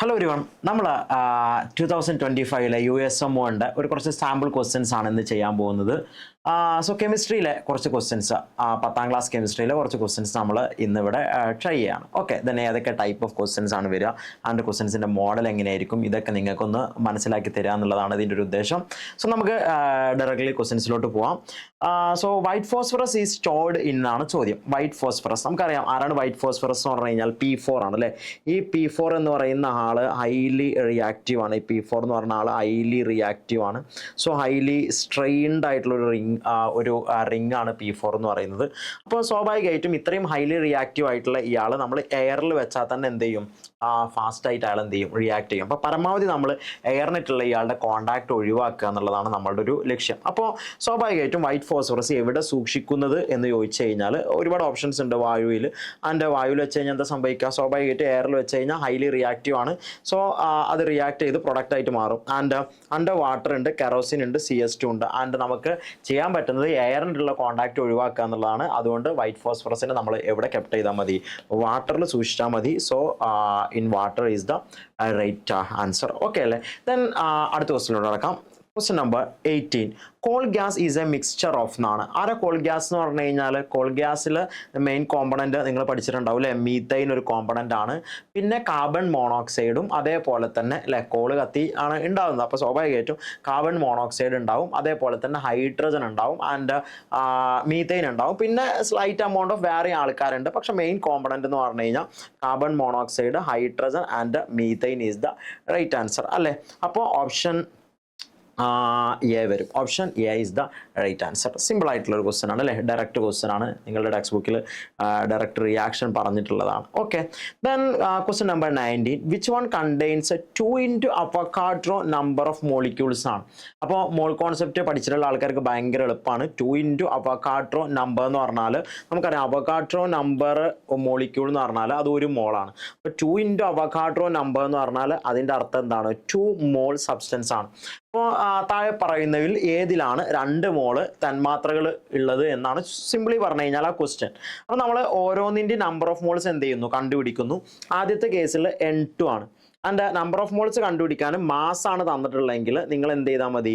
Hello ഒരുവൺ നമ്മൾ two thousand twenty ഫൈവിലെ യു എസ് എം ഒരു കുറച്ച് സാമ്പിൾ ക്വസ്റ്റ്യൻസ് ആണ് ഇന്ന് ചെയ്യാൻ പോകുന്നത്. സോ കെമിസ്ട്രിയിലെ കുറച്ച് ക്വസ്റ്റ്യൻസ് പത്താം ക്ലാസ് കെമിസ്ട്രിയിലെ കുറച്ച് ക്വസ്റ്റ്യൻസ് നമ്മൾ ഇന്നിവിടെ ട്രൈ ചെയ്യാണ്. ഓക്കെ തന്നെ ഏതൊക്കെ ടൈപ്പ് ഓഫ് ക്വസ്റ്റ്യൻസ് ആണ് വരിക? അതിന്റെ ക്വസ്റ്റ്യൻസിന്റെ മോഡൽ എങ്ങനെയായിരിക്കും? ഇതൊക്കെ നിങ്ങൾക്കൊന്ന് മനസ്സിലാക്കി തരിക എന്നുള്ളതാണ് ഇതിന്റെ ഒരു ഉദ്ദേശം. സോ നമുക്ക് ഡയറക്ട്ലി ക്വസ്റ്റ്യൻസിലോട്ട് പോവാം. So white phosphorus is stored in ആണ് ചോദ്യം. വൈറ്റ് ഫോസ്ഫറസ് നമുക്കറിയാം ആരാണ് വൈറ്റ് ഫോസ്ഫറസ് എന്ന് പറഞ്ഞു കഴിഞ്ഞാൽ പി ഫോർ ആണ് അല്ലേ? ഈ പി ഫോർ എന്ന് പറയുന്ന ആൾ ഹൈലി റിയാക്റ്റീവ് ആണ്. ഈ പി ഫോർ എന്ന് പറഞ്ഞ ആൾ ഹൈലി റിയാക്റ്റീവ് ആണ്. സോ ഹൈലി സ്ട്രെയിൻഡ് ആയിട്ടുള്ള ഒരു റിങ് ഒരു റിംഗ് ആണ് പി ഫോർ എന്ന് പറയുന്നത്. അപ്പോൾ സ്വാഭാവികമായിട്ടും ഇത്രയും ഹൈലി റിയാക്റ്റീവ് ആയിട്ടുള്ള ഇയാൾ നമ്മൾ എയറിൽ വെച്ചാൽ തന്നെ എന്ത് ചെയ്യും? ഫാസ്റ്റ് ആയിട്ട് അയാൾ എന്ത് ചെയ്യും? റിയാക്ട് ചെയ്യും. അപ്പോൾ പരമാവധി നമ്മൾ എയറിനിട്ടുള്ള ഇയാളുടെ കോണ്ടാക്ട് ഒഴിവാക്കുക എന്നുള്ളതാണ് നമ്മളുടെ ഒരു ലക്ഷ്യം. അപ്പോൾ സ്വാഭാവികമായിട്ടും വൈറ്റ് ഫോസ്ഫറസ് എവിടെ സൂക്ഷിക്കുന്നത് എന്ന് ചോദിച്ചു കഴിഞ്ഞാൽ ഒരുപാട് ഓപ്ഷൻസ് ഉണ്ട് വായുവിൽ. അതിന്റെ വായുവിൽ വെച്ച് കഴിഞ്ഞാൽ എന്താ സംഭവിക്കുക? സ്വാഭാവികമായിട്ട് എയറിൽ വെച്ച് കഴിഞ്ഞാൽ ഹൈലി റിയാക്റ്റീവ് ആണ്. സോ അത് റിയാക്ട് ചെയ്ത് പ്രൊഡക്റ്റ് ആയിട്ട് മാറും. ആൻഡ് അണ്ടർ വാട്ടർ ഉണ്ട് കെറോസിൻ ഉണ്ട് സി എസ് ടു ഉണ്ട്. ആൻഡ് നമുക്ക് ചെയ്യാൻ പറ്റുന്നത് എയറിനുള്ള കോണ്ടാക്ട് ഒഴിവാക്കുക എന്നുള്ളതാണ്. അതുകൊണ്ട് വൈറ്റ് ഫോസ്ഫറസിനെ നമ്മൾ എവിടെ കെപ്റ്റ് ചെയ്താൽ മതി? വാട്ടറിൽ സൂക്ഷിച്ചാൽ മതി. So in water is the right answer okay അല്ലേ? ദെൻ അടുത്ത ക്വസ്റ്റിനോട് നടക്കാം question number eighteen coal gas is a mixture of എന്നാണ് ആരാ കോൾ ഗ്യാസ് എന്ന് പറഞ്ഞു കഴിഞ്ഞാൽ കോൾ ഗ്യാസിൽ മെയിൻ കോമ്പണന്റ് നിങ്ങൾ പഠിച്ചിട്ടുണ്ടാവും അല്ലേ മീത്തൈൻ ഒരു കോമ്പണന്റ് ആണ്. പിന്നെ കാർബൺ മോണോക്സൈഡും അതേപോലെ തന്നെ അല്ലേ കോൾ കത്തി ആണ് ഉണ്ടാകുന്നത് അപ്പോൾ സ്വാഭാവികമായിട്ടും കാർബൺ മോണോക്സൈഡ് ഉണ്ടാവും. അതേപോലെ തന്നെ ഹൈഡ്രജൻ ഉണ്ടാവും ആൻഡ് മീത്തൈൻ ഉണ്ടാവും. പിന്നെ സ്ലൈറ്റ് എമൗണ്ട് ഓഫ് വേറെ ആൾക്കാരുണ്ട്. പക്ഷെ മെയിൻ കോമ്പണന്റ് എന്ന് പറഞ്ഞു കഴിഞ്ഞാൽ carbon monoxide hydrogen and methane is the right answer അല്ലേ? അപ്പോൾ ഓപ്ഷൻ എ വരും option A is the right answer simple ആയിട്ടുള്ള ഒരു ക്വസ്റ്റൻ ആണ് അല്ലേ? ഡയറക്റ്റ് ക്വസ്റ്റൻ ആണ്. നിങ്ങളുടെ ടെക്സ്റ്റ് ബുക്കിൽ ഡയറക്റ്റ് റിയാക്ഷൻ പറഞ്ഞിട്ടുള്ളതാണ്. Okay then question number nineteen which one contains two into Avogadro number of molecules ആണ്. അപ്പോൾ മോൾ കോൺസെപ്റ്റ് പഠിച്ചിട്ടുള്ള ആൾക്കാർക്ക് ഭയങ്കര എളുപ്പമാണ് ടു ഇന്റു അവക്കാഡ്രോ നമ്പർ എന്ന് പറഞ്ഞാൽ നമുക്കറിയാം അവക്കാഡ്രോ നമ്പർ മോളിക്യൂൾ എന്ന് പറഞ്ഞാൽ അത് ഒരു മോളാണ് അപ്പോൾ ടു ഇന്റു അവക്കാഡ്രോ നമ്പർ എന്ന് പറഞ്ഞാൽ അതിന്റെ അർത്ഥം എന്താണ്? ടു മോൾ സബ്സ്റ്റൻസ് ആണ്. അപ്പോൾ താഴെ പറയുന്നതിൽ ഏതിലാണ് രണ്ട് മോൾ തന്മാത്രകൾ ഉള്ളത് എന്നാണ് സിംപ്ലി പറഞ്ഞു കഴിഞ്ഞാൽ ആ ക്വസ്റ്റ്യൻ അപ്പോൾ നമ്മൾ ഓരോന്നിന്റെ നമ്പർ ഓഫ് മോൾസ് എന്ത് ചെയ്യുന്നു? കണ്ടുപിടിക്കുന്നു. ആദ്യത്തെ കേസിൽ എൻ ടു ആണ്. അതിന്റെ നമ്പർ ഓഫ് മോൾസ് കണ്ടുപിടിക്കാൻ മാസ് ആണ് തന്നിട്ടുള്ളതെങ്കിൽ നിങ്ങൾ എന്ത് ചെയ്താൽ മതി?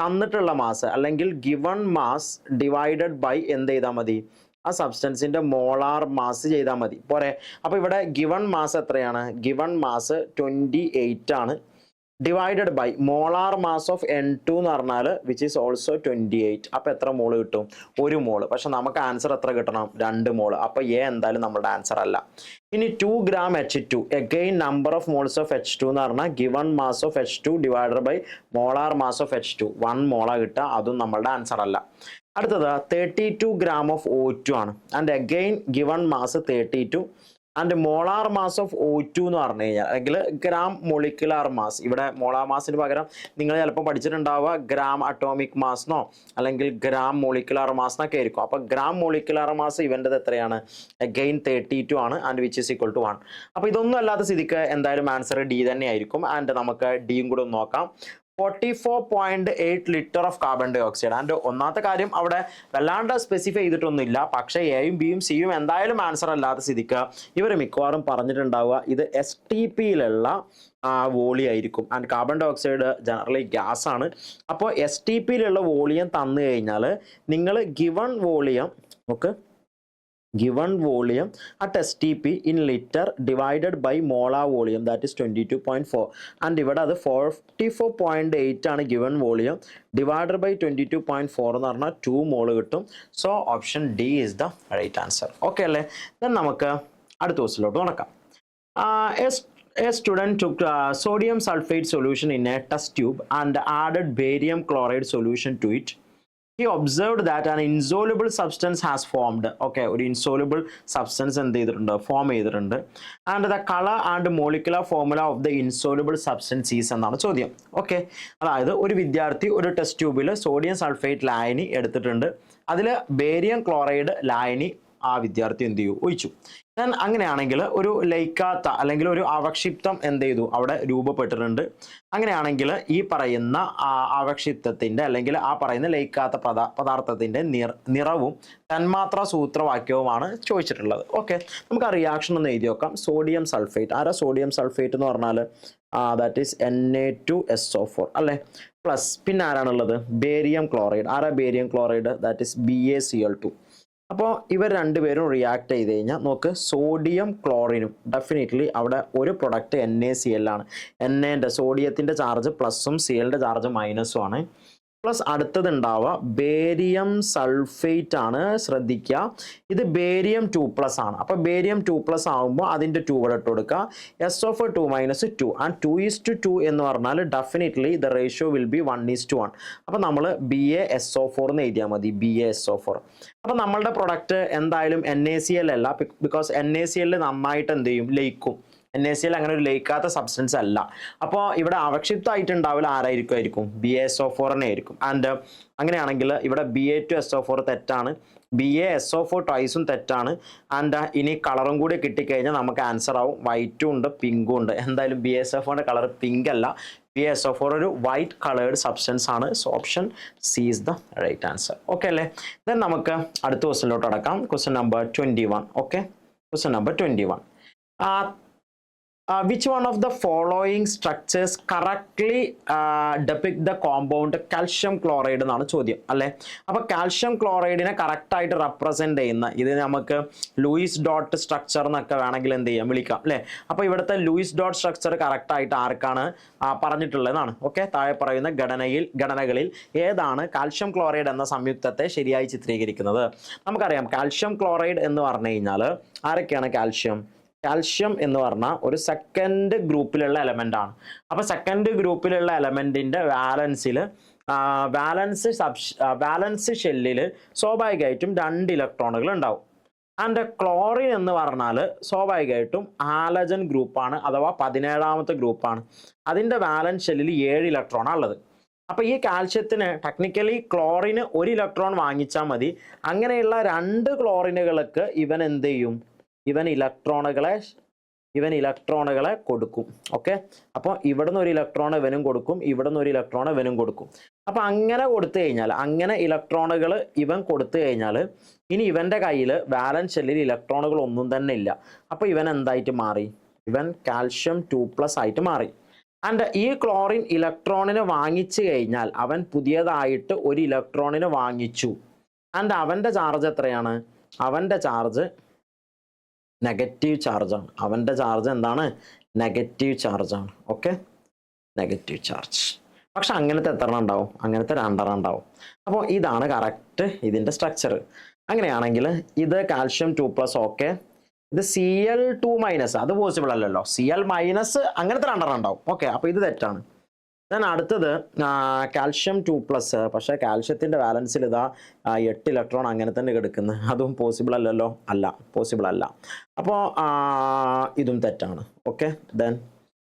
തന്നിട്ടുള്ള മാസ് അല്ലെങ്കിൽ ഗിവൺ മാസ് ഡിവൈഡഡ് ബൈ എന്ത് ചെയ്താൽ മതി? ആ സബ്സ്റ്റൻസിന്റെ മോളാർ മാസ് ചെയ്താൽ മതി. പോരെ. അപ്പോൾ ഇവിടെ ഗിവൺ മാസ് എത്രയാണ്? ഗിവൺ മാസ് ട്വന്റി എയ്റ്റ് ആണ്. Divided by molar mass of N two എന്ന് പറഞ്ഞാൽ which is also twenty eight അപ്പോൾ എത്ര മോൾ കിട്ടും? ഒരു മോൾ പക്ഷെ നമുക്ക് ആൻസർ എത്ര കിട്ടണം? രണ്ട് മോൾ അപ്പോൾ എ എന്തായാലും നമ്മുടെ ആൻസർ അല്ല. ഇനി two gram H two again number of moles of H two എന്ന് പറഞ്ഞാൽ given mass of H two divided by molar mass of H two one മോള കിട്ടുക അതും നമ്മളുടെ ആൻസർ അല്ല. അടുത്തത് thirty two gram of O two ആണ്. And again given mass thirty two and molar mass of O two എന്ന് പറഞ്ഞു കഴിഞ്ഞാൽ അല്ലെങ്കിൽ ഗ്രാം മൊളിക്കുലാർ മാസ് ഇവിടെ മോളാർ മാസിന് പകരം നിങ്ങൾ ചിലപ്പോൾ പഠിച്ചിട്ടുണ്ടാവുക ഗ്രാം അറ്റോമിക് മാസ്ന്നോ അല്ലെങ്കിൽ ഗ്രാം മൊളിക്കുലാർ മാസ് എന്നൊക്കെ ആയിരിക്കും. അപ്പോൾ ഗ്രാം മൊളിക്കുലാർ മാസ് ഇവന്റെത് എത്രയാണ്? അഗെയിൻ തേർട്ടി ടു ആണ് and which is equal to one അപ്പോൾ ഇതൊന്നും അല്ലാത്ത സ്ഥിതിക്ക് എന്തായാലും ആൻസർ ഡി തന്നെ ആയിരിക്കും ആൻഡ് നമുക്ക് ഡിയും കൂടെ ഒന്ന് നോക്കാം. Forty four point eight litre of carbon dioxide and ഒന്നാമത്തെ കാര്യം അവിടെ വല്ലാണ്ട് സ്പെസിഫൈ ചെയ്തിട്ടൊന്നുമില്ല. പക്ഷേ എയും ബിയും സിയും എന്തായാലും ആൻസർ അല്ലാത്ത സ്ഥിതിക്ക് ഇവർ മിക്കവാറും പറഞ്ഞിട്ടുണ്ടാവുക ഇത് എസ് ടി പിയിലുള്ള വോളി ആയിരിക്കും. And carbon dioxide generally gas ആണ് അപ്പോൾ എസ് ടി പിയിലുള്ള വോളിയം തന്നു കഴിഞ്ഞാൽ നിങ്ങൾ given volume okay given volume at STP in liter divided by molar volume that is 22.4 and ഇവിടെ അത് ഫോർട്ടി ഫോർ പോയിന്റ് എയ്റ്റ് ആണ് given volume divided by twenty two point four എന്ന് പറഞ്ഞാൽ two mole കിട്ടും so option D is the right answer okay അല്ലേ then നമുക്ക് അടുത്ത ദിവസത്തിലോട്ട് നടക്കാം A student took uh, sodium sulfate solution in a test tube and added barium chloride solution to it. He observed that an insoluble substance has formed okay ഒരു insoluble substance എന്ത് ചെയ്തിട്ടുണ്ട്? Form ചെയ്തിട്ടുണ്ട്. And the colour and molecular formula of the insoluble substance is എന്നാണ് ചോദ്യം. Okay അതായത് ഒരു വിദ്യാർത്ഥി ഒരു ടെസ്റ്റ് ട്യൂബിൽ സോഡിയം സൾഫേറ്റ് ലായനി എടുത്തിട്ടുണ്ട്. അതിൽ ബേരിയം ക്ലോറൈഡ് ലായനി ആ വിദ്യാർത്ഥി എന്ത് ചെയ്യും ഒഴിച്ചു. ഞാൻ അങ്ങനെയാണെങ്കിൽ ഒരു ലയിക്കാത്ത അല്ലെങ്കിൽ ഒരു അവക്ഷിപ്തം എന്ത് ചെയ്തു? അവിടെ രൂപപ്പെട്ടിട്ടുണ്ട്. അങ്ങനെയാണെങ്കിൽ ഈ പറയുന്ന ആ അവക്ഷിപ്തത്തിന്റെ അല്ലെങ്കിൽ ആ പറയുന്ന ലയിക്കാത്ത പദാ പദാർത്ഥത്തിന്റെ നിറ നിറവും തന്മാത്ര സൂത്രവാക്യവുമാണ് ചോദിച്ചിട്ടുള്ളത്. ഓക്കെ. നമുക്ക് ആ റിയാക്ഷൻ ഒന്ന് എഴുതി നോക്കാം. സോഡിയം സൾഫേറ്റ് ആരാ സോഡിയം സൾഫേറ്റ് എന്ന് പറഞ്ഞാൽ that is N A two S O four അല്ലേ? പ്ലസ് പിന്നെ ആരാണുള്ളത്? ബേരിയം ക്ലോറൈഡ് ആരാ barium chloride that is B A C L two അപ്പോൾ ഇവർ രണ്ടുപേരും റിയാക്ട് ചെയ്ത് കഴിഞ്ഞാൽ നോക്ക് സോഡിയം ക്ലോറിനും ഡെഫിനറ്റ്ലി അവിടെ ഒരു product N A C L ആണ്. എൻ എന്റെ സോഡിയത്തിന്റെ ചാർജ് പ്ലസും സി എല്ലിന്റെ ചാർജ് മൈനസും ആണ്. പ്ലസ് അടുത്തത് ഉണ്ടാവുക ബേരിയം സൾഫേറ്റ് ആണ് ശ്രദ്ധിക്കുക. ഇത് ബേരിയം ടു പ്ലസ് ആണ്. അപ്പോൾ ബേരിയം ടു പ്ലസ് ആകുമ്പോൾ അതിന്റെ ടു ഇവിടെ ഇട്ട് കൊടുക്കുക. S of two minus two and two is to two എന്ന് പറഞ്ഞാൽ definitely the ratio will be one is to one അപ്പോൾ നമ്മൾ B A S O four എന്ന് എഴുതിയാൽ മതി. B A S O four അപ്പോൾ നമ്മളുടെ പ്രൊഡക്റ്റ് എന്തായാലും എൻ എ സി എൽ അല്ല. ബിക്കോസ് എൻ എ സി എല്ലിൽ നന്നായിട്ട് എന്ത് ചെയ്യും? ലയിക്കും. എൻ എ സിയിൽ അങ്ങനെ ഒരു ലയിക്കാത്ത സബ്സ്റ്റൻസ് അല്ല. അപ്പോൾ ഇവിടെ അവക്ഷിപ്തമായിട്ടുണ്ടാവില്ല ആരായിരിക്കുമായിരിക്കും? ബി എസ് ഒ തന്നെ ആയിരിക്കും ആൻഡ് അങ്ങനെയാണെങ്കിൽ ഇവിടെ B A two S O four തെറ്റാണ്. B A S O four ട്രൈസും തെറ്റാണ്. ആൻഡ് ഇനി കളറും കൂടി കിട്ടിക്കഴിഞ്ഞാൽ നമുക്ക് ആൻസർ ആവും. വൈറ്റും ഉണ്ട് പിങ്കും ഉണ്ട്. എന്തായാലും B S F colour pink അല്ല. ബി എസ് ഒ ഫോർ ഒരു വൈറ്റ് കളേർഡ് സബ്സ്റ്റൻസ് ആണ്. So option C is the right answer okay അല്ലേ? ദെൻ നമുക്ക് അടുത്ത ക്വസ്റ്റിനിലോട്ട് അടക്കാം. Question number twenty one okay question number twenty one one of the following structures correctly uh, depict the compound calcium chloride എന്നാണ് ചോദ്യം അല്ലേ? അപ്പൊ കാൽഷ്യം ക്ലോറൈഡിനെ കറക്റ്റായിട്ട് റെപ്രസെന്റ് ചെയ്യുന്ന ഇത് നമുക്ക് ലൂയിസ് ഡോട്ട് സ്ട്രക്ചർ എന്നൊക്കെ വേണമെങ്കിൽ എന്ത് ചെയ്യാം വിളിക്കാം അല്ലേ? അപ്പൊ ഇവിടുത്തെ ലൂയിസ് ഡോട്ട് സ്ട്രക്ചർ കറക്റ്റായിട്ട് ആർക്കാണ് പറഞ്ഞിട്ടുള്ളതെന്നാണ് ഓക്കെ താഴെ പറയുന്ന ഘടനയിൽ ഘടനകളിൽ ഏതാണ് കാൽഷ്യം ക്ലോറൈഡ് എന്ന സംയുക്തത്തെ ശരിയായി ചിത്രീകരിക്കുന്നത്? നമുക്കറിയാം കാൽഷ്യം ക്ലോറൈഡ് എന്ന് പറഞ്ഞു കഴിഞ്ഞാൽ ആരൊക്കെയാണ് കാൽഷ്യം കാൽഷ്യം എന്ന് പറഞ്ഞാൽ ഒരു സെക്കൻഡ് ഗ്രൂപ്പിലുള്ള എലമെന്റ് ആണ്. അപ്പൊ സെക്കൻഡ് ഗ്രൂപ്പിലുള്ള എലമെന്റിന്റെ വാലൻസിൽ വാലൻസ് സബ്ഷ് വാലൻസ് ഷെല്ലിൽ സ്വാഭാവികമായിട്ടും രണ്ട് ഇലക്ട്രോണുകൾ ഉണ്ടാവും. ആൻഡ് ക്ലോറിൻ എന്ന് പറഞ്ഞാൽ സ്വാഭാവികമായിട്ടും ആലജൻ ഗ്രൂപ്പാണ് അഥവാ പതിനേഴാമത്തെ ഗ്രൂപ്പാണ് അതിന്റെ വാലൻസ് ഷെല്ലിൽ ഏഴ് ഇലക്ട്രോണാണ് ഉള്ളത് അപ്പോൾ ഈ കാൽഷ്യത്തിന് ടെക്നിക്കലി ക്ലോറിന് ഒരു ഇലക്ട്രോൺ വാങ്ങിച്ചാൽ മതി. അങ്ങനെയുള്ള രണ്ട് ക്ലോറിനുകൾക്ക് ഇവൻ എന്ത് ചെയ്യും? ഇവൻ ഇലക്ട്രോണുകളെ ഇവൻ ഇലക്ട്രോണുകളെ കൊടുക്കും. ഓക്കെ? അപ്പോൾ നിന്ന് ഒരു ഇലക്ട്രോൺ ഇവനും കൊടുക്കും ഇവിടെ നിന്ന് ഒരു ഇലക്ട്രോൺ ഇവനും കൊടുക്കും. അപ്പോൾ അങ്ങനെ കൊടുത്തു കഴിഞ്ഞാൽ അങ്ങനെ ഇലക്ട്രോണുകൾ ഇവൻ കൊടുത്തു കഴിഞ്ഞാൽ ഇനി ഇവന്റെ കയ്യിൽ വാലൻസ് ഷെല്ലിൽ ഇലക്ട്രോണുകൾ ഒന്നും തന്നെ ഇല്ല. അപ്പോൾ ഇവൻ എന്തായിട്ട് മാറി? ഇവൻ കാൽഷ്യം ടു പ്ലസ് ആയിട്ട് മാറി. ആൻഡ് ഈ ക്ലോറിൻ ഇലക്ട്രോണിനെ വാങ്ങിച്ചു കഴിഞ്ഞാൽ അവൻ പുതിയതായിട്ട് ഒരു ഇലക്ട്രോണിനെ വാങ്ങിച്ചു. ആൻഡ് അവന്റെ ചാർജ് എത്രയാണ്? അവന്റെ ചാർജ് നെഗറ്റീവ് ചാർജാണ് അവന്റെ ചാർജ് എന്താണ്? നെഗറ്റീവ് ചാർജാണ് ഓക്കെ നെഗറ്റീവ് ചാർജ് പക്ഷെ അങ്ങനത്തെ എത്ര എണ്ണം ഉണ്ടാവും? അങ്ങനത്തെ രണ്ടെണ്ണം ഉണ്ടാവും. അപ്പോൾ ഇതാണ് കറക്റ്റ് ഇതിന്റെ സ്ട്രക്ചർ അങ്ങനെയാണെങ്കിൽ ഇത് കാൽഷ്യം ടു പ്ലസ് ഓക്കെ ഇത് സി എൽ ടു മൈനസ് അത് പോസിബിൾ അല്ലല്ലോ. സി എൽ മൈനസ് അങ്ങനത്തെ രണ്ടെണ്ണം ഉണ്ടാവും. ഓക്കെ അപ്പോൾ ഇത് തെറ്റാണ്. ദെൻ അടുത്തത് കാൽഷ്യം ടു പ്ലസ്. പക്ഷേ കാൽഷ്യത്തിന്റെ ബാലൻസിൽ ഇതാ എട്ട് ഇലക്ട്രോൺ അങ്ങനെ തന്നെ കിടക്കുന്നത് അതും പോസിബിൾ അല്ലല്ലോ? അല്ല പോസിബിൾ അല്ല. അപ്പോൾ ഇതും തെറ്റാണ്. ഓക്കെ ദെൻ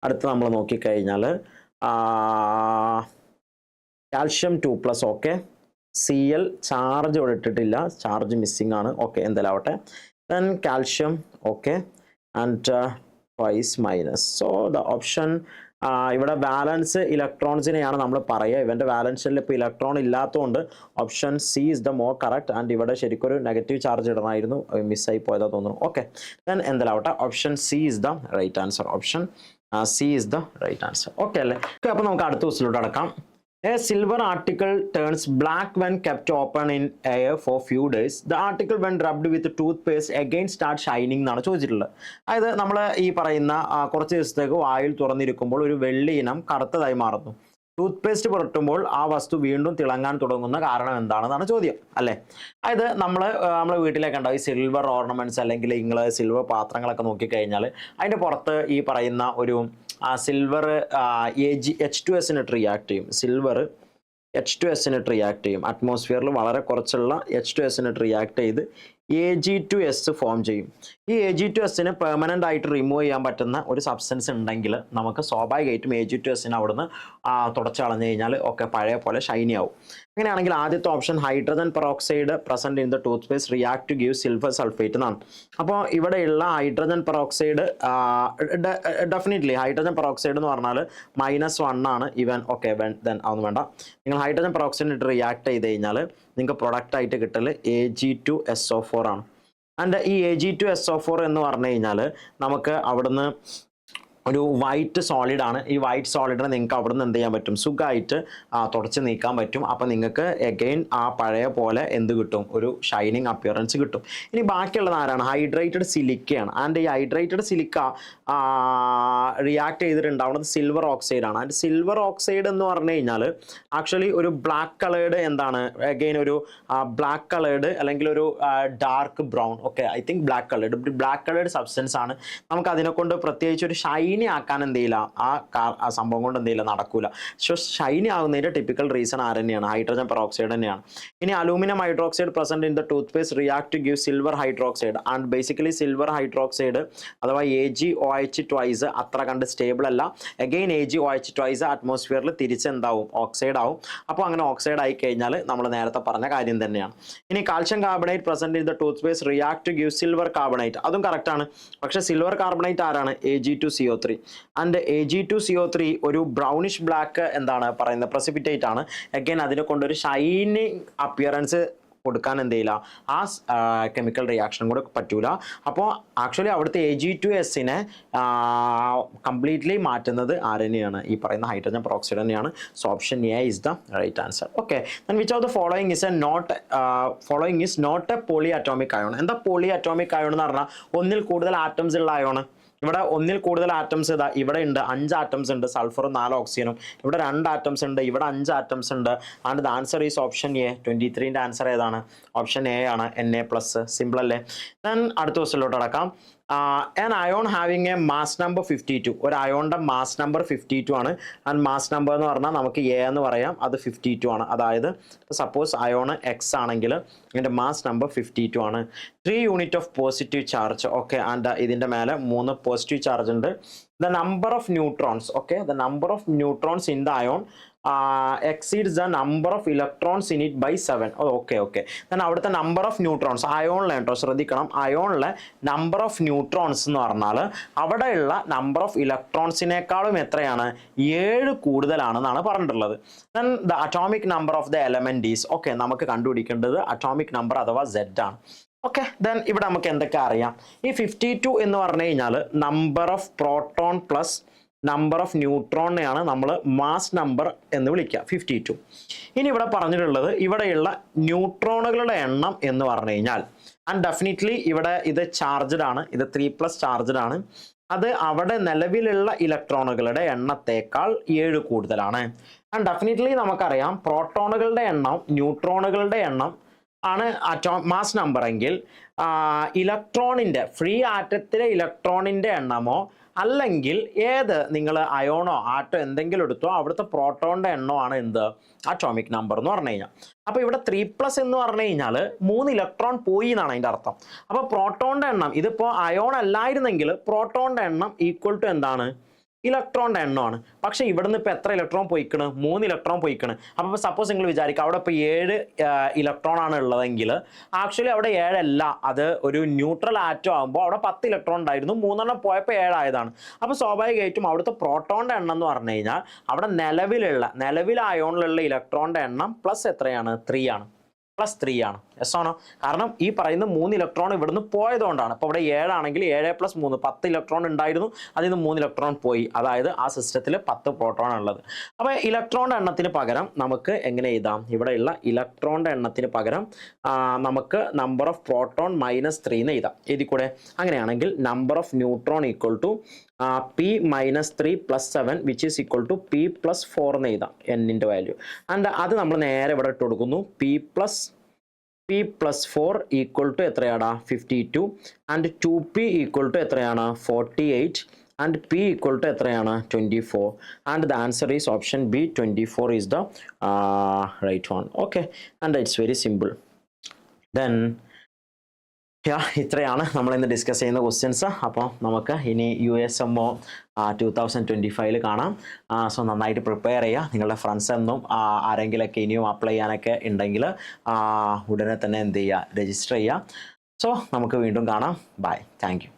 അടുത്ത് നമ്മൾ നോക്കിക്കഴിഞ്ഞാൽ calcium two plus okay C L charge ഇട്ടിട്ടില്ല. ചാർജ് മിസ്സിംഗ് ആണ്. ഓക്കെ എന്തായാലും ആവട്ടെ then calcium okay and twice minus so the option ഇവിടെ ബാലൻസ് ഇലക്ട്രോൺസിനെയാണ് നമ്മൾ പറയുക. ഇവന്റെ ബാലൻസിൽ ഇപ്പോൾ ഇലക്ട്രോൺ ഇല്ലാത്തതുകൊണ്ട് option C is the more correct and ഇവിടെ ശരിക്കൊരു നെഗറ്റീവ് ചാർജ് ഇടണമായിരുന്നു. മിസ്സായി പോയതാ തോന്നുന്നു. ഓക്കെ ദെൻ എന്തായാലും option C is the right answer option C is the right answer okay അല്ലേ? ഓക്കെ അപ്പോൾ നമുക്ക് അടുത്ത ദിവസത്തിലോട്ട് അടക്കാം. A article turns black when kept open in air for few few the article when when with toothpaste again start shining എന്നാണ് ചോദിച്ചിട്ടുള്ളത്. അതായത് നമ്മൾ ഈ പറയുന്ന കുറച്ച് ദിവസത്തേക്ക് വായിൽ തുറന്നിരിക്കുമ്പോൾ ഒരു വെള്ളി ഇനം കറുത്തതായി മാറുന്നു. ടൂത്ത് പേസ്റ്റ് പുരട്ടുമ്പോൾ ആ വസ്തു വീണ്ടും തിളങ്ങാൻ തുടങ്ങുന്ന കാരണം എന്താണെന്നാണ് ചോദ്യം അല്ലേ? അതായത് നമ്മൾ നമ്മളെ വീട്ടിലേക്ക് ഉണ്ടാവും. ഈ സിൽവർ ഓർണമെന്റ്സ് അല്ലെങ്കിൽ നിങ്ങൾ സിൽവർ പാത്രങ്ങളൊക്കെ നോക്കിക്കഴിഞ്ഞാൽ അതിന്റെ പുറത്ത് ഈ പറയുന്ന ഒരു silver A G H two എസിനിട്ട് react ചെയ്യും. സിൽവർ എച്ച് ടു എസിനിട്ട് റിയാക്ട് ചെയ്യും. അറ്റ്മോസ്ഫിയറിൽ വളരെ കുറച്ചുള്ള എച്ച് ടു എസിനിട്ട് റിയാക്ട് ചെയ്ത് A G two S form ചെയ്യും. ഈ എ ജി ടു എസിന് പെർമനന്റ് ആയിട്ട് റിമൂവ് ചെയ്യാൻ പറ്റുന്ന ഒരു സബ്സ്റ്റൻസ് ഉണ്ടെങ്കിൽ നമുക്ക് സ്വാഭാവികമായിട്ടും എ ജി ടു എസിന് അവിടുന്ന് തുടച്ച് കളഞ്ഞു കഴിഞ്ഞാൽ ഒക്കെ പഴയ പോലെ ഷൈനി ആവും. അങ്ങനെയാണെങ്കിൽ ആദ്യത്തെ option hydrogen peroxide present in the toothpaste react to give silver sulphate എന്നാണ്. അപ്പോൾ ഇവിടെയുള്ള hydrogen peroxide definitely hydrogen peroxide എന്ന് പറഞ്ഞാൽ മൈനസ് വൺ ആണ് ഇവൻ ഓക്കെ ദെൻ അതൊന്നും വേണ്ട. നിങ്ങൾ ഹൈഡ്രജൻ പെറോക്സൈഡ് ഇട്ട് റിയാക്ട് ചെയ്ത് കഴിഞ്ഞാൽ നിങ്ങൾക്ക് പ്രൊഡക്റ്റ് ആയിട്ട് കിട്ടൽ A G two S O four ആണ്. ആൻഡ് ഈ A G two S O four എന്ന് പറഞ്ഞു കഴിഞ്ഞാൽ നമുക്ക് അവിടുന്ന് ഒരു വൈറ്റ് സോളിഡ് ആണ്. ഈ വൈറ്റ് സോളിഡിനെ നിങ്ങൾക്ക് അവിടെ നിന്ന് എന്ത് ചെയ്യാൻ പറ്റും? സുഖമായിട്ട് തുടച്ച് നീക്കാൻ പറ്റും. അപ്പോൾ നിങ്ങൾക്ക് എഗെയിൻ ആ പഴയ പോലെ എന്ത് കിട്ടും? ഒരു ഷൈനിങ് അപ്പിയറൻസ് കിട്ടും. ഇനി ബാക്കിയുള്ളത് ആരാണ്? ഹൈഡ്രേറ്റഡ് സിലിക്കയാണ് ആൻഡ് ഈ ഹൈഡ്രേറ്റഡ് സിലിക്ക റിയാക്ട് ചെയ്തിട്ടുണ്ടാവുന്നത് സിൽവർ ഓക്സൈഡ് ആണ്. ആൻഡ് സിൽവർ ഓക്സൈഡ് എന്ന് പറഞ്ഞു കഴിഞ്ഞാൽ ആക്ച്വലി ഒരു ബ്ലാക്ക് കളേർഡ് എന്താണ്? എഗെയിൻ ഒരു ബ്ലാക്ക് കളേർഡ് അല്ലെങ്കിൽ ഒരു dark brown okay I think black coloured black coloured substance ആണ്. നമുക്ക് അതിനെ കൊണ്ട് പ്രത്യേകിച്ച് ഒരു ഷൈനി ആക്കാൻ എന്ത് ചെയ്യില്ല ആ ആ സംഭവം കൊണ്ട് എന്ത് ചെയ്യില്ല നടക്കൂല. സോ ഷൈനി ആകുന്നതിന്റെ ടിപ്പിക്കൽ റീസൺ ആര് തന്നെയാണ് ഹൈഡ്രജൻ പെറോക്സൈഡ് തന്നെയാണ്. ഇനി aluminium hydroxide present in the toothpaste react to give silver hydroxide and basically silver hydroxide അഥവാ A G O H twice അത്ര കണ്ട് സ്റ്റേബിൾ അല്ല. Again A G O H twice അറ്റ്മോസ്ഫിയറിൽ തിരിച്ച് എന്താവും? ഓക്സൈഡ് ആവും. അപ്പോൾ അങ്ങനെ ഓക്സൈഡ് ആയി കഴിഞ്ഞാൽ നമ്മൾ നേരത്തെ പറഞ്ഞ കാര്യം തന്നെയാണ്. ഇനി calcium carbonate present in the toothpaste react to give silver carbonate അതും കറക്റ്റാണ് പക്ഷേ സിൽവർ കാർബണേറ്റ് ആരാണ്? A G two C O three and A G two C O three ഒരു ബ്രൗണിഷ് ബ്ലാക്ക് എന്താണ് പറയുന്നത്? പ്രസിപിറ്റേറ്റ് ആണ്. അഗൈൻ അതിനെ കൊണ്ടൊരു ഷൈനിങ് അപ്പിയറൻസ് കൊടുക്കാൻ എന്ത് ചെയ്യില്ല? ആ കെമിക്കൽ റിയാക്ഷൻ കൂടെ പറ്റൂല. അപ്പോൾ ആക്ച്വലി അവിടുത്തെ എ ജി ടു എസിനെ കംപ്ലീറ്റ്ലി മാറ്റുന്നത് ആർ തന്നെയാണ് ഈ പറയുന്ന ഹൈഡ്രജൻ പെറോക്സൈഡ് തന്നെയാണ്. So option A is the right answer okay then which of the following is a not following is not a polyatomic ion എന്താ പോളി അറ്റോമിക് അയോൺ എന്ന് പറഞ്ഞാൽ ഒന്നിൽ കൂടുതൽ ആറ്റംസ് ഉള്ള അയോൺ ഇവിടെ ഒന്നിൽ കൂടുതൽ ആറ്റംസ് ഇതാ ഇവിടെ ഉണ്ട് അഞ്ച് ആറ്റംസ് ഉണ്ട് സൾഫറും നാല് ഓക്സിജനും ഇവിടെ രണ്ട് ആറ്റംസ് ഉണ്ട് ഇവിടെ അഞ്ച് ആറ്റംസ് ഉണ്ട്. And the answer is option A twenty ത്രീന്റെ answer ഏതാണ്? ഓപ്ഷൻ എ ആണ് എൻ എ പ്ലസ് സിമ്പിൾ അല്ലേ? ദെൻ അടുത്ത ക്വസ്റ്റിലോട്ട് അടക്കാം. An ion having a mass number fifty two ഒരു അയോണിന്റെ മാസ് നമ്പർ ഫിഫ്റ്റി ടു ആണ്. ആൻഡ് മാസ് നമ്പർ എന്ന് പറഞ്ഞാൽ നമുക്ക് എ എന്ന് പറയാം. അത് ഫിഫ്റ്റി ടു ആണ്. അതായത് സപ്പോസ് അയോണ് എക്സ് ആണെങ്കിൽ ഇതിന്റെ മാസ് നമ്പർ ഫിഫ്റ്റി ടു ആണ്. Three unit of positive charge okay and ഇതിന്റെ മേലെ മൂന്ന് പോസിറ്റീവ് ചാർജ് ഉണ്ട്. The number of neutrons okay the number of neutrons in the ion exceeds the number of electrons in it by seven okay okay then അവിടുത്തെ number of neutrons അയോണിലെ കേട്ടോ ശ്രദ്ധിക്കണം. അയോണിലെ number of neutrons എന്ന് പറഞ്ഞാൽ അവിടെയുള്ള number of ഇലക്ട്രോൺസിനേക്കാളും എത്രയാണ്? ഏഴ് കൂടുതലാണെന്നാണ് പറഞ്ഞിട്ടുള്ളത്. Then the atomic number of the element is okay നമുക്ക് കണ്ടുപിടിക്കേണ്ടത് അറ്റോമിക് നമ്പർ അഥവാ സെഡ് ആണ്. ഓക്കെ ദെൻ ഇവിടെ നമുക്ക് എന്തൊക്കെ അറിയാം? ഈ ഫിഫ്റ്റി ടു എന്ന് പറഞ്ഞു കഴിഞ്ഞാൽ number of proton plus number of ന്യൂട്രോണിനെയാണ് നമ്മൾ മാസ് നമ്പർ എന്ന് വിളിക്കുക ഫിഫ്റ്റി ടു ഇനി ഇവിടെ പറഞ്ഞിട്ടുള്ളത് ഇവിടെയുള്ള ന്യൂട്രോണുകളുടെ എണ്ണം എന്ന് പറഞ്ഞു കഴിഞ്ഞാൽ ആൻഡ് ഡെഫിനറ്റ്ലി ഇവിടെ ഇത് ചാർജഡ് ആണ് ഇത് ത്രീ പ്ലസ് ചാർജഡ് ആണ്. അത് അവിടെ നിലവിലുള്ള ഇലക്ട്രോണുകളുടെ എണ്ണത്തേക്കാൾ ഏഴ് കൂടുതലാണ്. ആൻഡ് ഡെഫിനറ്റ്ലി നമുക്കറിയാം പ്രോട്ടോണുകളുടെ എണ്ണം ന്യൂട്രോണുകളുടെ എണ്ണം ആണ് അറ്റോ മാസ് നമ്പർ എങ്കിൽ ഇലക്ട്രോണിന്റെ ഫ്രീ ആറ്റത്തിലെ ഇലക്ട്രോണിന്റെ എണ്ണമോ അല്ലെങ്കിൽ ഏത് നിങ്ങൾ അയോണോ ആട്ടോ എന്തെങ്കിലും എടുത്തോ അവിടുത്തെ പ്രോട്ടോണിന്റെ എണ്ണമാണ് എന്ത്? അറ്റോമിക് നമ്പർ എന്ന് പറഞ്ഞു കഴിഞ്ഞാൽ. അപ്പോൾ ഇവിടെ ത്രീ പ്ലസ് എന്ന് പറഞ്ഞു കഴിഞ്ഞാൽ മൂന്ന് ഇലക്ട്രോൺ പോയി എന്നാണ് അതിന്റെ അർത്ഥം. അപ്പോൾ പ്രോട്ടോണിന്റെ എണ്ണം ഇതിപ്പോൾ അയോൺ അല്ലായിരുന്നെങ്കിൽ പ്രോട്ടോണിന്റെ എണ്ണം ഈക്വൽ ടു എന്താണ്? ഇലക്ട്രോണിന്റെ എണ്ണമാണ്. പക്ഷേ ഇവിടുന്ന് ഇപ്പോൾ എത്ര ഇലക്ട്രോൺ പോയിക്കണ്? മൂന്ന് ഇലക്ട്രോൺ പോയിക്കണ്. അപ്പോൾ ഇപ്പോൾ സപ്പോസ് നിങ്ങൾ വിചാരിക്കുക അവിടെ ഇപ്പോൾ ഏഴ് ഇലക്ട്രോൺ ആണ് ഉള്ളതെങ്കിൽ ആക്ച്വലി അവിടെ ഏഴല്ല അത് ഒരു ന്യൂട്രൽ ആറ്റം ആകുമ്പോൾ അവിടെ പത്ത് ഇലക്ട്രോൺ ഉണ്ടായിരുന്നു. മൂന്നെണ്ണം പോയപ്പോൾ ഏഴായതാണ് അപ്പോൾ സ്വാഭാവികമായിട്ടും അവിടുത്തെ പ്രോട്ടോണിന്റെ എണ്ണം എന്ന് പറഞ്ഞു കഴിഞ്ഞാൽ അവിടെ നിലവിലുള്ള നിലവിൽ അയോണിലുള്ള ഇലക്ട്രോണിന്റെ എണ്ണം പ്ലസ് എത്രയാണ്? ത്രീ ആണ്. പ്ലസ് ത്രീ ആണ്. എസ് ആണോ? കാരണം ഈ പറയുന്ന മൂന്ന് ഇലക്ട്രോൺ ഇവിടുന്ന് പോയതുകൊണ്ടാണ്. അപ്പോൾ ഇവിടെ ഏഴാണെങ്കിൽ ഏഴ് പ്ലസ് മൂന്ന് പത്ത് ഇലക്ട്രോൺ ഉണ്ടായിരുന്നു. അതിൽ നിന്ന് മൂന്ന് ഇലക്ട്രോൺ പോയി. അതായത് ആ സിസ്റ്റത്തിൽ പത്ത് പ്രോട്ടോൺ ഉള്ളത്. അപ്പോൾ ഇലക്ട്രോണിന്റെ എണ്ണത്തിന് പകരം നമുക്ക് എങ്ങനെ എഴുതാം? ഇവിടെയുള്ള ഇലക്ട്രോണിന്റെ എണ്ണത്തിന് പകരം നമുക്ക് number of proton minus three എന്ന് എഴുതാം. എഴുതിക്കൂടെ? അങ്ങനെയാണെങ്കിൽ number of neutron equal to P minus three plus seven which is equal to P plus four എന്ന് എഴുതാം എന്നിന്റെ വാല്യൂ ആൻഡ് അത് നമ്മൾ നേരെ ഇവിടെ ഇട്ട് കൊടുക്കുന്നു. P plus P plus four equal to എത്രയാണ് fifty two and two P equal to എത്രയാണ്? Forty eight and P equal to എത്രയാണ്? Twenty four and the answer is option B twenty four is the right one okay and it's very simple then yeah ഇത്രയാണ് നമ്മൾ ഇന്ന് discuss ചെയ്യുന്ന questions അപ്പോൾ നമുക്ക് ഇനി U S M O two thousand twenty ഫൈവിൽ കാണാം. സോ നന്നായിട്ട് പ്രിപ്പയർ ചെയ്യുക. നിങ്ങളുടെ ഫ്രണ്ട്സ് എന്നും ആരെങ്കിലൊക്കെ ഇനിയും അപ്ലൈ ചെയ്യാനൊക്കെ ഉണ്ടെങ്കിൽ ഉടനെ തന്നെ എന്ത് ചെയ്യുക? രജിസ്റ്റർ ചെയ്യുക. സോ നമുക്ക് വീണ്ടും കാണാം. Bye thank you